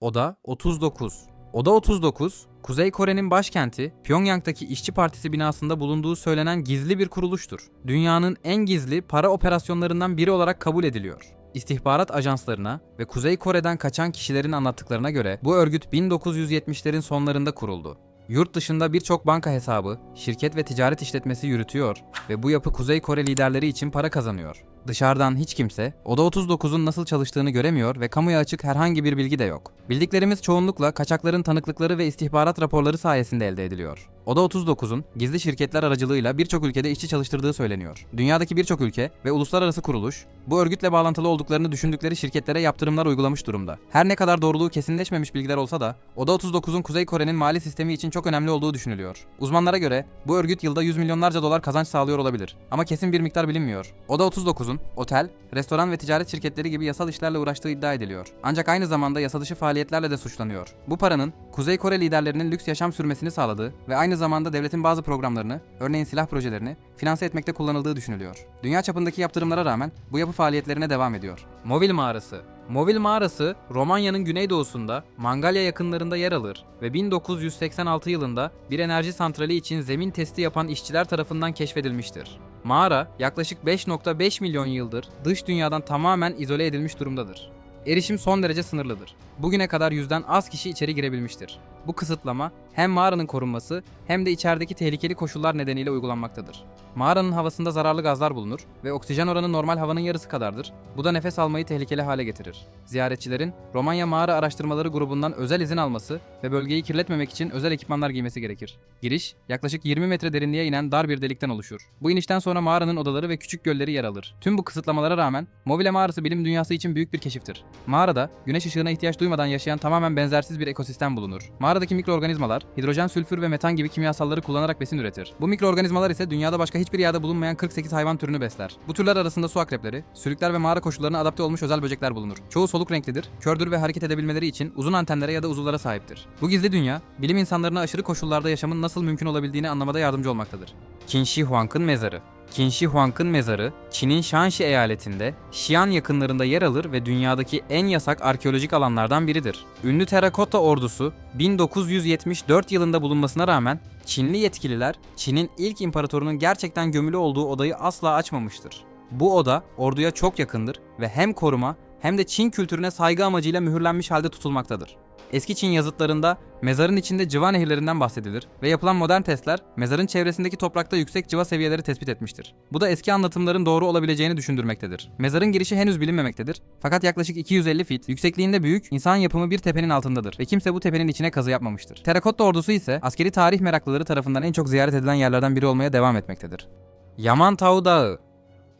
Oda 39. Oda 39, Kuzey Kore'nin başkenti Pyongyang'daki İşçi Partisi binasında bulunduğu söylenen gizli bir kuruluştur. Dünyanın en gizli para operasyonlarından biri olarak kabul ediliyor. İstihbarat ajanslarına ve Kuzey Kore'den kaçan kişilerin anlattıklarına göre bu örgüt 1970'lerin sonlarında kuruldu. Yurt dışında birçok banka hesabı, şirket ve ticaret işletmesi yürütüyor ve bu yapı Kuzey Kore liderleri için para kazanıyor. Dışarıdan hiç kimse Oda 39'un nasıl çalıştığını göremiyor ve kamuya açık herhangi bir bilgi de yok. Bildiklerimiz çoğunlukla kaçakların tanıklıkları ve istihbarat raporları sayesinde elde ediliyor. Oda 39'un gizli şirketler aracılığıyla birçok ülkede işçi çalıştırdığı söyleniyor. Dünyadaki birçok ülke ve uluslararası kuruluş bu örgütle bağlantılı olduklarını düşündükleri şirketlere yaptırımlar uygulamış durumda. Her ne kadar doğruluğu kesinleşmemiş bilgiler olsa da Oda 39'un Kuzey Kore'nin mali sistemi için çok önemli olduğu düşünülüyor. Uzmanlara göre bu örgüt yılda yüz milyonlarca dolar kazanç sağlıyor olabilir. Ama kesin bir miktar bilinmiyor. Oda 39'un otel, restoran ve ticaret şirketleri gibi yasal işlerle uğraştığı iddia ediliyor. Ancak aynı zamanda yasa dışı faaliyetlerle de suçlanıyor. Bu paranın Kuzey Kore liderlerinin lüks yaşam sürmesini sağladığı ve aynı zamanda devletin bazı programlarını, örneğin silah projelerini, finanse etmekte kullanıldığı düşünülüyor. Dünya çapındaki yaptırımlara rağmen bu yapı faaliyetlerine devam ediyor. Movil Mağarası Movil Mağarası, Romanya'nın güneydoğusunda Mangalya yakınlarında yer alır ve 1986 yılında bir enerji santrali için zemin testi yapan işçiler tarafından keşfedilmiştir. Mağara yaklaşık 5.5 milyon yıldır dış dünyadan tamamen izole edilmiş durumdadır. Erişim son derece sınırlıdır. Bugüne kadar yüzden az kişi içeri girebilmiştir. Bu kısıtlama hem mağaranın korunması hem de içerideki tehlikeli koşullar nedeniyle uygulanmaktadır. Mağaranın havasında zararlı gazlar bulunur ve oksijen oranı normal havanın yarısı kadardır. Bu da nefes almayı tehlikeli hale getirir. Ziyaretçilerin Romanya Mağara Araştırmaları grubundan özel izin alması ve bölgeyi kirletmemek için özel ekipmanlar giymesi gerekir. Giriş yaklaşık 20 metre derinliğe inen dar bir delikten oluşur. Bu inişten sonra mağaranın odaları ve küçük gölleri yer alır. Tüm bu kısıtlamalara rağmen Movile Mağarası bilim dünyası için büyük bir keşiftir. Mağarada güneş ışığına ihtiyaç duymadan yaşayan tamamen benzersiz bir ekosistem bulunur. Mağaradaki mikroorganizmalar hidrojen, sülfür ve metan gibi kimyasalları kullanarak besin üretir. Bu mikroorganizmalar ise dünyada başka hiçbir yerde bulunmayan 48 hayvan türünü besler. Bu türler arasında su akrepleri, sülükler ve mağara koşullarına adapte olmuş özel böcekler bulunur. Çoğu soluk renklidir, kördür ve hareket edebilmeleri için uzun antenlere ya da uzuvlara sahiptir. Bu gizli dünya, bilim insanlarına aşırı koşullarda yaşamın nasıl mümkün olabildiğini anlamada yardımcı olmaktadır. Qin Huang'ın mezarı Qin Huang'ın mezarı, Çin'in Shanxi eyaletinde Xi'an yakınlarında yer alır ve dünyadaki en yasak arkeolojik alanlardan biridir. Ünlü terakota ordusu 1974 yılında bulunmasına rağmen Çinli yetkililer Çin'in ilk imparatorunun gerçekten gömülü olduğu odayı asla açmamıştır. Bu oda orduya çok yakındır ve hem koruma hem de Çin kültürüne saygı amacıyla mühürlenmiş halde tutulmaktadır. Eski Çin yazıtlarında mezarın içinde cıva nehirlerinden bahsedilir ve yapılan modern testler mezarın çevresindeki toprakta yüksek cıva seviyeleri tespit etmiştir. Bu da eski anlatımların doğru olabileceğini düşündürmektedir. Mezarın girişi henüz bilinmemektedir fakat yaklaşık 250 fit yüksekliğinde büyük insan yapımı bir tepenin altındadır ve kimse bu tepenin içine kazı yapmamıştır. Terakotta ordusu ise askeri tarih meraklıları tarafından en çok ziyaret edilen yerlerden biri olmaya devam etmektedir. Yamantau Dağı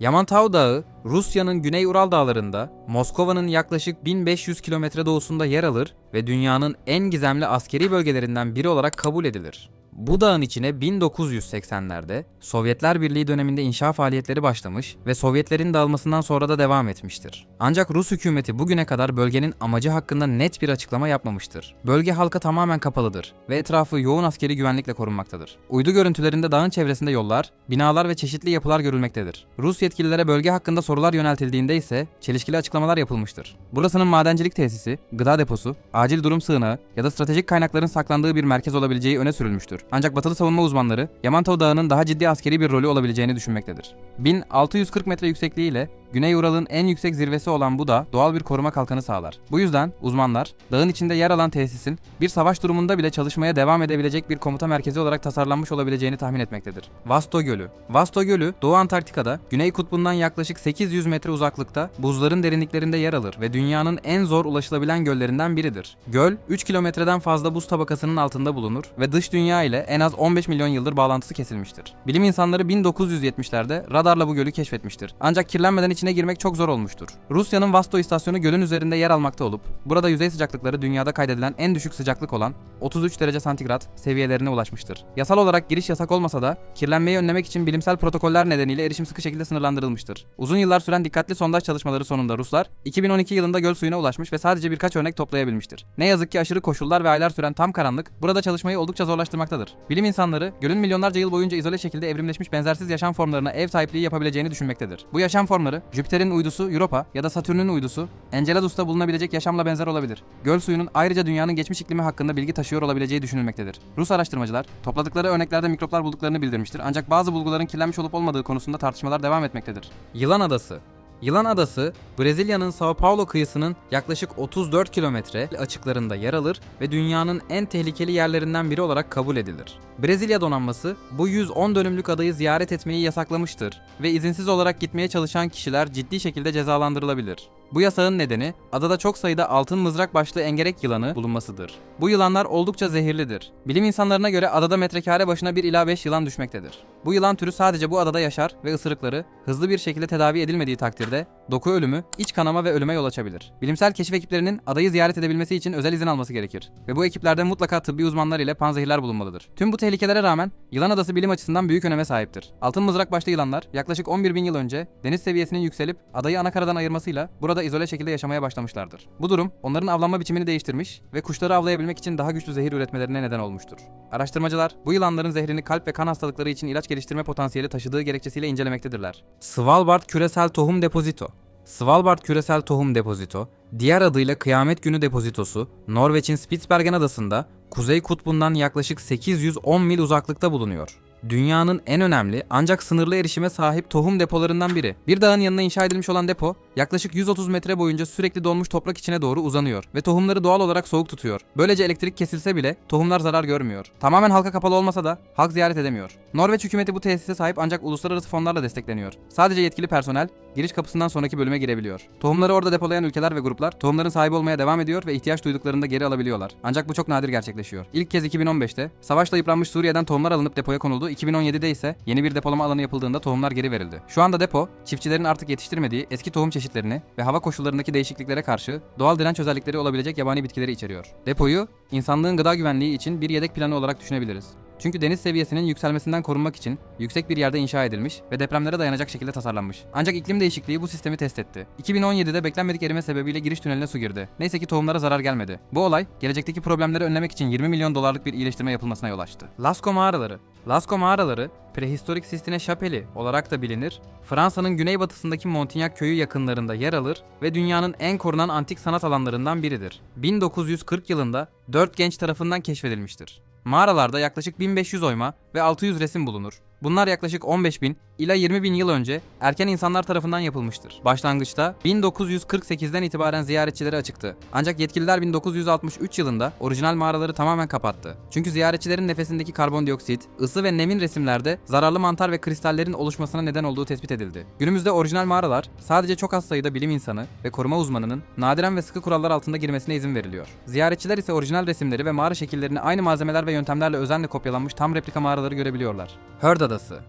Yamantau Dağı, Rusya'nın Güney Ural Dağları'nda, Moskova'nın yaklaşık 1500 kilometre doğusunda yer alır ve dünyanın en gizemli askeri bölgelerinden biri olarak kabul edilir. Bu dağın içine 1980'lerde Sovyetler Birliği döneminde inşa faaliyetleri başlamış ve Sovyetlerin dağılmasından sonra da devam etmiştir. Ancak Rus hükümeti bugüne kadar bölgenin amacı hakkında net bir açıklama yapmamıştır. Bölge halka tamamen kapalıdır ve etrafı yoğun askeri güvenlikle korunmaktadır. Uydu görüntülerinde dağın çevresinde yollar, binalar ve çeşitli yapılar görülmektedir. Rus yetkililere bölge hakkında sorular yöneltildiğinde ise çelişkili açıklamalar yapılmıştır. Burasının madencilik tesisi, gıda deposu, acil durum sığınağı ya da stratejik kaynakların saklandığı bir merkez olabileceği öne sürülmüştür. Ancak batılı savunma uzmanları Yamantau Dağı'nın daha ciddi askeri bir rolü olabileceğini düşünmektedir. 1640 metre yüksekliğiyle Güney Ural'ın en yüksek zirvesi olan bu dağ doğal bir koruma kalkanı sağlar. Bu yüzden uzmanlar dağın içinde yer alan tesisin bir savaş durumunda bile çalışmaya devam edebilecek bir komuta merkezi olarak tasarlanmış olabileceğini tahmin etmektedir. Vasto Gölü Vasto Gölü Doğu Antarktika'da Güney Kutbu'ndan yaklaşık 800 metre uzaklıkta buzların derinliklerinde yer alır ve dünyanın en zor ulaşılabilen göllerinden biridir. Göl 3 kilometreden fazla buz tabakasının altında bulunur ve dış dünya ile en az 15 milyon yıldır bağlantısı kesilmiştir. Bilim insanları 1970'lerde radarla bu gölü keşfetmiştir. Ancak kirlenmeden içine girmek çok zor olmuştur. Rusya'nın Vasto istasyonu gölün üzerinde yer almakta olup burada yüzey sıcaklıkları dünyada kaydedilen en düşük sıcaklık olan 33 derece santigrat seviyelerine ulaşmıştır. Yasal olarak giriş yasak olmasa da kirlenmeyi önlemek için bilimsel protokoller nedeniyle erişim sıkı şekilde sınırlandırılmıştır. Uzun yıllar süren dikkatli sondaj çalışmaları sonunda Ruslar 2012 yılında göl suyuna ulaşmış ve sadece birkaç örnek toplayabilmiştir. Ne yazık ki aşırı koşullar ve aylar süren tam karanlık burada çalışmayı oldukça zorlaştırmaktadır. Bilim insanları gölün milyonlarca yıl boyunca izole şekilde evrimleşmiş benzersiz yaşam formlarına ev sahipliği yapabileceğini düşünmektedir. Bu yaşam formları Jüpiter'in uydusu Europa ya da Satürn'ün uydusu Enceladus'ta bulunabilecek yaşamla benzer olabilir. Göl suyunun ayrıca dünyanın geçmiş iklimi hakkında bilgi taşıyor olabileceği düşünülmektedir. Rus araştırmacılar topladıkları örneklerde mikroplar bulduklarını bildirmiştir ancak bazı bulguların kirlenmiş olup olmadığı konusunda tartışmalar devam etmektedir. Yılan Adası Yılan Adası, Brezilya'nın Sao Paulo kıyısının yaklaşık 34 kilometre açıklarında yer alır ve dünyanın en tehlikeli yerlerinden biri olarak kabul edilir. Brezilya donanması bu 110 dönümlük adayı ziyaret etmeyi yasaklamıştır ve izinsiz olarak gitmeye çalışan kişiler ciddi şekilde cezalandırılabilir. Bu yasağın nedeni adada çok sayıda altın mızrak başlı engerek yılanı bulunmasıdır. Bu yılanlar oldukça zehirlidir. Bilim insanlarına göre adada metrekare başına 1 ila 5 yılan düşmektedir. Bu yılan türü sadece bu adada yaşar ve ısırıkları hızlı bir şekilde tedavi edilmediği takdirde doku ölümü, iç kanama ve ölüme yol açabilir. Bilimsel keşif ekiplerinin adayı ziyaret edebilmesi için özel izin alması gerekir ve bu ekiplerde mutlaka tıbbi uzmanlar ile panzehirler bulunmalıdır. Tüm bu tehlikelere rağmen Yılan Adası bilim açısından büyük öneme sahiptir. Altın mızrak başlı yılanlar yaklaşık 11 bin yıl önce deniz seviyesinin yükselip adayı ana karadan ayırmasıyla burada izole şekilde yaşamaya başlamışlardır. Bu durum onların avlanma biçimini değiştirmiş ve kuşları avlayabilmek için daha güçlü zehir üretmelerine neden olmuştur. Araştırmacılar bu yılanların zehrini kalp ve kan hastalıkları için ilaç geliştirme potansiyeli taşıdığı gerekçesiyle incelemektedirler. Svalbard Küresel Tohum Depozito Svalbard Küresel Tohum Depozito, diğer adıyla Kıyamet Günü Depozitosu, Norveç'in Spitsbergen adasında Kuzey Kutbu'ndan yaklaşık 810 mil uzaklıkta bulunuyor. Dünyanın en önemli ancak sınırlı erişime sahip tohum depolarından biri. Bir dağın yanına inşa edilmiş olan depo yaklaşık 130 metre boyunca sürekli donmuş toprak içine doğru uzanıyor ve tohumları doğal olarak soğuk tutuyor. Böylece elektrik kesilse bile tohumlar zarar görmüyor. Tamamen halka kapalı olmasa da halk ziyaret edemiyor. Norveç hükümeti bu tesise sahip ancak uluslararası fonlarla destekleniyor. Sadece yetkili personel giriş kapısından sonraki bölüme girebiliyor. Tohumları orada depolayan ülkeler ve gruplar tohumların sahibi olmaya devam ediyor ve ihtiyaç duyduklarında geri alabiliyorlar. Ancak bu çok nadir gerçekleşiyor. İlk kez 2015'te savaşla yıpranmış Suriye'den tohumlar alınıp depoya konuldu. 2017'de ise yeni bir depolama alanı yapıldığında tohumlar geri verildi. Şu anda depo çiftçilerin artık yetiştirmediği eski tohum çeşitlerini ve hava koşullarındaki değişikliklere karşı doğal direnç özellikleri olabilecek yabani bitkileri içeriyor. Depoyu insanlığın gıda güvenliği için bir yedek planı olarak düşünebiliriz. Çünkü deniz seviyesinin yükselmesinden korunmak için yüksek bir yerde inşa edilmiş ve depremlere dayanacak şekilde tasarlanmış. Ancak iklim değişikliği bu sistemi test etti. 2017'de beklenmedik erime sebebiyle giriş tüneline su girdi. Neyse ki tohumlara zarar gelmedi. Bu olay gelecekteki problemleri önlemek için 20 milyon dolarlık bir iyileştirme yapılmasına yol açtı. Lascaux mağaraları Lascaux mağaraları, prehistorik Sistine Şapeli olarak da bilinir, Fransa'nın güneybatısındaki Montignac köyü yakınlarında yer alır ve dünyanın en korunan antik sanat alanlarından biridir. 1940 yılında 4 genç tarafından keşfedilmiştir. Mağaralarda yaklaşık 1500 oyma ve 600 resim bulunur. Bunlar yaklaşık 15.000 ila 20.000 yıl önce erken insanlar tarafından yapılmıştır. Başlangıçta 1948'den itibaren ziyaretçilere açıktı. Ancak yetkililer 1963 yılında orijinal mağaraları tamamen kapattı. Çünkü ziyaretçilerin nefesindeki karbondioksit, ısı ve nemin resimlerde zararlı mantar ve kristallerin oluşmasına neden olduğu tespit edildi. Günümüzde orijinal mağaralar sadece çok az sayıda bilim insanı ve koruma uzmanının nadiren ve sıkı kurallar altında girmesine izin veriliyor. Ziyaretçiler ise orijinal resimleri ve mağara şekillerini aynı malzemeler ve yöntemlerle özenle kopyalanmış tam replika mağaraları görebiliyorlar. Heard Adası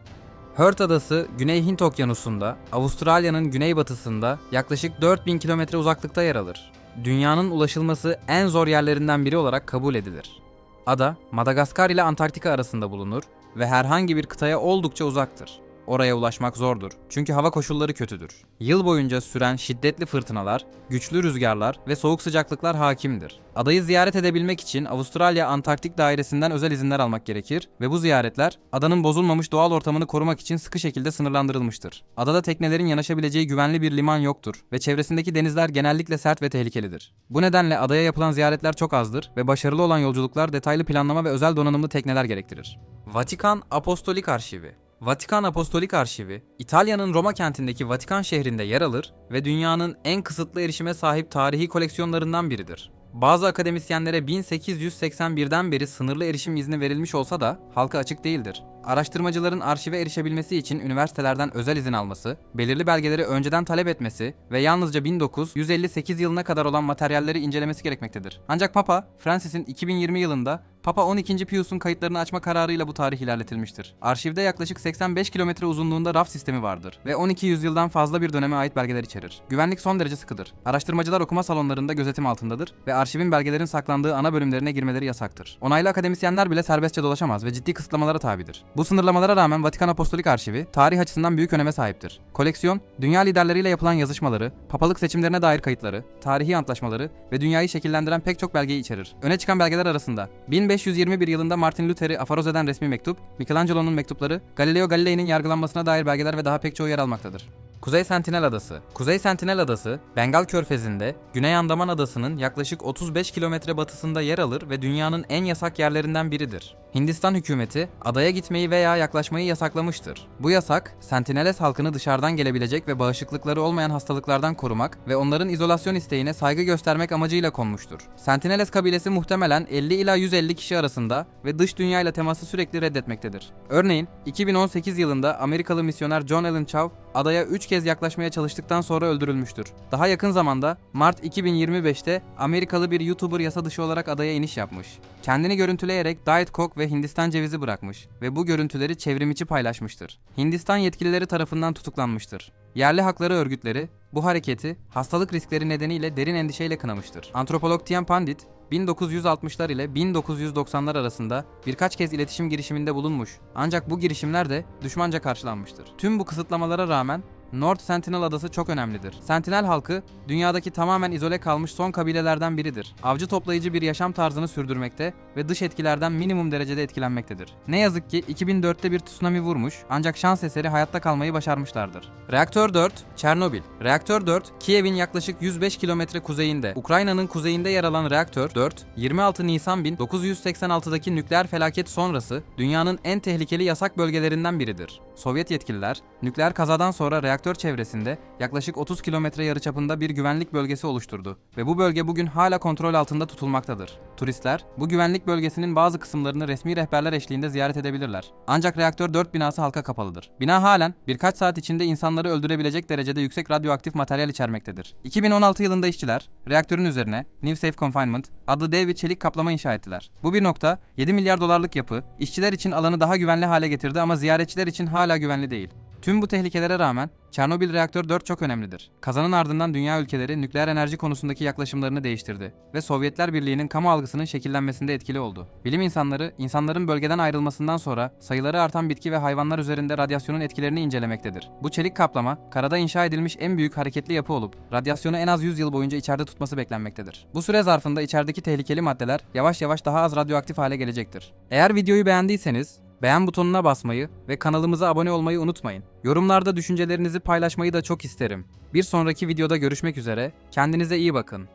Heard Adası, Güney Hint Okyanusu'nda, Avustralya'nın güneybatısında yaklaşık 4000 kilometre uzaklıkta yer alır. Dünyanın ulaşılması en zor yerlerinden biri olarak kabul edilir. Ada, Madagaskar ile Antarktika arasında bulunur ve herhangi bir kıtaya oldukça uzaktır. Oraya ulaşmak zordur. Çünkü hava koşulları kötüdür. Yıl boyunca süren şiddetli fırtınalar, güçlü rüzgarlar ve soğuk sıcaklıklar hakimdir. Adayı ziyaret edebilmek için Avustralya Antarktik Dairesi'nden özel izinler almak gerekir ve bu ziyaretler adanın bozulmamış doğal ortamını korumak için sıkı şekilde sınırlandırılmıştır. Adada teknelerin yanaşabileceği güvenli bir liman yoktur ve çevresindeki denizler genellikle sert ve tehlikelidir. Bu nedenle adaya yapılan ziyaretler çok azdır ve başarılı olan yolculuklar detaylı planlama ve özel donanımlı tekneler gerektirir. Vatikan Apostolik Arşivi Vatikan Apostolik Arşivi, İtalya'nın Roma kentindeki Vatikan şehrinde yer alır ve dünyanın en kısıtlı erişime sahip tarihi koleksiyonlarından biridir. Bazı akademisyenlere 1881'den beri sınırlı erişim izni verilmiş olsa da halka açık değildir. Araştırmacıların arşive erişebilmesi için üniversitelerden özel izin alması, belirli belgeleri önceden talep etmesi ve yalnızca 1958 yılına kadar olan materyalleri incelemesi gerekmektedir. Ancak Papa, Francis'in 2020 yılında Papa 12. Pius'un kayıtlarını açma kararıyla bu tarih ilerletilmiştir. Arşivde yaklaşık 85 kilometre uzunluğunda raf sistemi vardır ve 12 yüzyıldan fazla bir döneme ait belgeler içerir. Güvenlik son derece sıkıdır. Araştırmacılar okuma salonlarında gözetim altındadır ve arşivin belgelerin saklandığı ana bölümlerine girmeleri yasaktır. Onaylı akademisyenler bile serbestçe dolaşamaz ve ciddi kısıtlamalara tabidir. Bu sınırlamalara rağmen Vatikan Apostolik Arşivi tarih açısından büyük öneme sahiptir. Koleksiyon, dünya liderleriyle yapılan yazışmaları, papalık seçimlerine dair kayıtları, tarihi antlaşmaları ve dünyayı şekillendiren pek çok belgeyi içerir. Öne çıkan belgeler arasında 1521 yılında Martin Luther'i afaroz eden resmi mektup, Michelangelo'nun mektupları, Galileo Galilei'nin yargılanmasına dair belgeler ve daha pek çoğu yer almaktadır. Kuzey Sentinel Adası Kuzey Sentinel Adası, Bengal Körfezi'nde, Güney Andaman Adası'nın yaklaşık 35 kilometre batısında yer alır ve dünyanın en yasak yerlerinden biridir. Hindistan hükümeti adaya gitmeyi veya yaklaşmayı yasaklamıştır. Bu yasak, Sentineles halkını dışarıdan gelebilecek ve bağışıklıkları olmayan hastalıklardan korumak ve onların izolasyon isteğine saygı göstermek amacıyla konmuştur. Sentineles kabilesi muhtemelen 50 ila 150 kişi arasında ve dış dünyayla teması sürekli reddetmektedir. Örneğin 2018 yılında Amerikalı misyoner John Allen Chow adaya 3 kez yaklaşmaya çalıştıktan sonra öldürülmüştür. Daha yakın zamanda Mart 2025'te Amerikalı bir YouTuber yasa dışı olarak adaya iniş yapmış. Kendini görüntüleyerek Diet Coke ve Hindistan cevizi bırakmış ve bu görüntüleri çevrimiçi paylaşmıştır. Hindistan yetkilileri tarafından tutuklanmıştır. Yerli hakları örgütleri bu hareketi hastalık riskleri nedeniyle derin endişeyle kınamıştır. Antropolog Tian Pandit 1960'lar ile 1990'lar arasında birkaç kez iletişim girişiminde bulunmuş. Ancak bu girişimler de düşmanca karşılanmıştır. Tüm bu kısıtlamalara rağmen North Sentinel adası çok önemlidir. Sentinel halkı dünyadaki tamamen izole kalmış son kabilelerden biridir. Avcı toplayıcı bir yaşam tarzını sürdürmekte ve dış etkilerden minimum derecede etkilenmektedir. Ne yazık ki 2004'te bir tsunami vurmuş ancak şans eseri hayatta kalmayı başarmışlardır. Reaktör 4, Çernobil. Reaktör 4, Kiev'in yaklaşık 105 kilometre kuzeyinde, Ukrayna'nın kuzeyinde yer alan Reaktör 4, 26 Nisan 1986'daki nükleer felaket sonrası dünyanın en tehlikeli yasak bölgelerinden biridir. Sovyet yetkililer, nükleer kazadan sonra reaktör çevresinde yaklaşık 30 kilometre yarıçapında bir güvenlik bölgesi oluşturdu ve bu bölge bugün hala kontrol altında tutulmaktadır. Turistler, bu güvenlik bölgesinin bazı kısımlarını resmi rehberler eşliğinde ziyaret edebilirler. Ancak reaktör 4 binası halka kapalıdır. Bina halen birkaç saat içinde insanları öldürebilecek derecede yüksek radyoaktif materyal içermektedir. 2016 yılında işçiler, reaktörün üzerine New Safe Confinement adlı dev bir çelik kaplama inşa ettiler. Bu bir nokta, 7 milyar dolarlık yapı, işçiler için alanı daha güvenli hale getirdi ama ziyaretçiler için hala güvenli değil. Tüm bu tehlikelere rağmen Çernobil Reaktör 4 çok önemlidir. Kazanın ardından dünya ülkeleri nükleer enerji konusundaki yaklaşımlarını değiştirdi ve Sovyetler Birliği'nin kamu algısının şekillenmesinde etkili oldu. Bilim insanları, insanların bölgeden ayrılmasından sonra sayıları artan bitki ve hayvanlar üzerinde radyasyonun etkilerini incelemektedir. Bu çelik kaplama, karada inşa edilmiş en büyük hareketli yapı olup, radyasyonu en az 100 yıl boyunca içeride tutması beklenmektedir. Bu süre zarfında içerideki tehlikeli maddeler yavaş yavaş daha az radyoaktif hale gelecektir. Eğer videoyu beğendiyseniz, Beğen butonuna basmayı ve kanalımıza abone olmayı unutmayın. Yorumlarda düşüncelerinizi paylaşmayı da çok isterim. Bir sonraki videoda görüşmek üzere, kendinize iyi bakın.